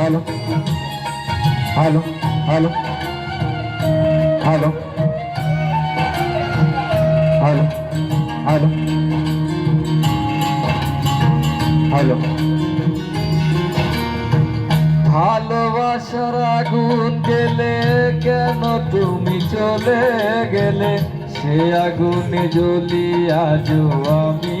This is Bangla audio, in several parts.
Hello hello hello hello hello hello hello ভালোবাসার আগুন গেলে কেন তুমি চলে গেলে? সে আগুনে জ্বলি আজও আমি।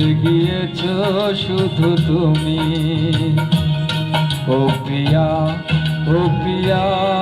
গিয়েছ শুধু তুমি। ও প্রিয়া ও প্রিয়া।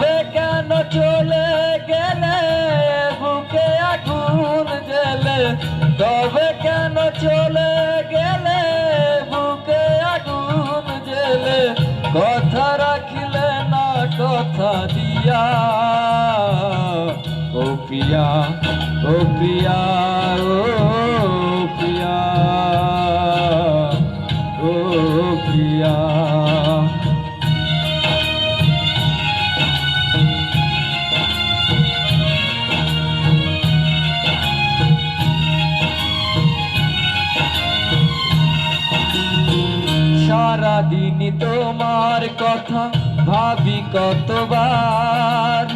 পিয়া ও পিয়া ও পিয়া ও পিয়া সারাদিন তোমার কথা ভাবি কতবার।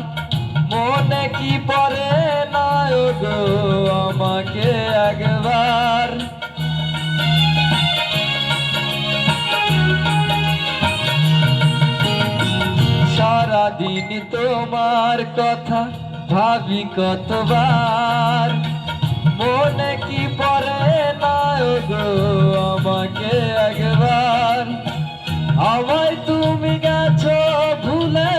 তোমার কথা ভাবি কতবার। মনে কি পরে না গো আমাকে একবার? আমায় তুমি গেছো ভুলে,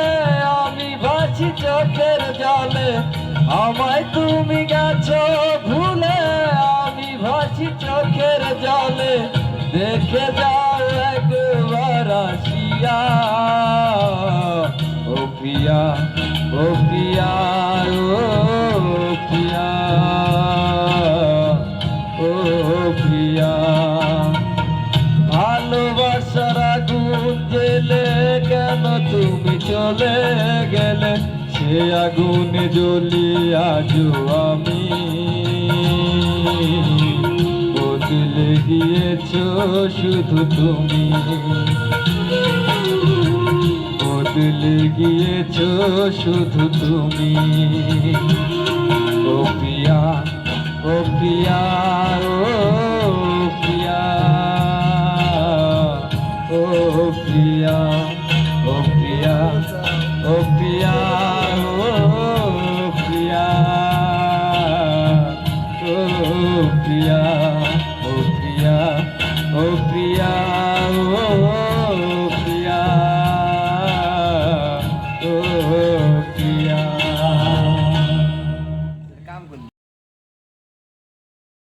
আমি বাঁচি চোখের জলে। আমায় তুমি গেছো ভুলে, আমি ভাসি চোখের জলে। দেখে যাও ও পিয়া ও পিয়া ও জেলে কেন তুমি চলে গেলে? সে আগুনে জ্বলি আজও আমি। বদলে গিয়েছ শুধু তুমি। বদলে গিয়েছ শুধু তুমি। ও পিয়া ও পিয়া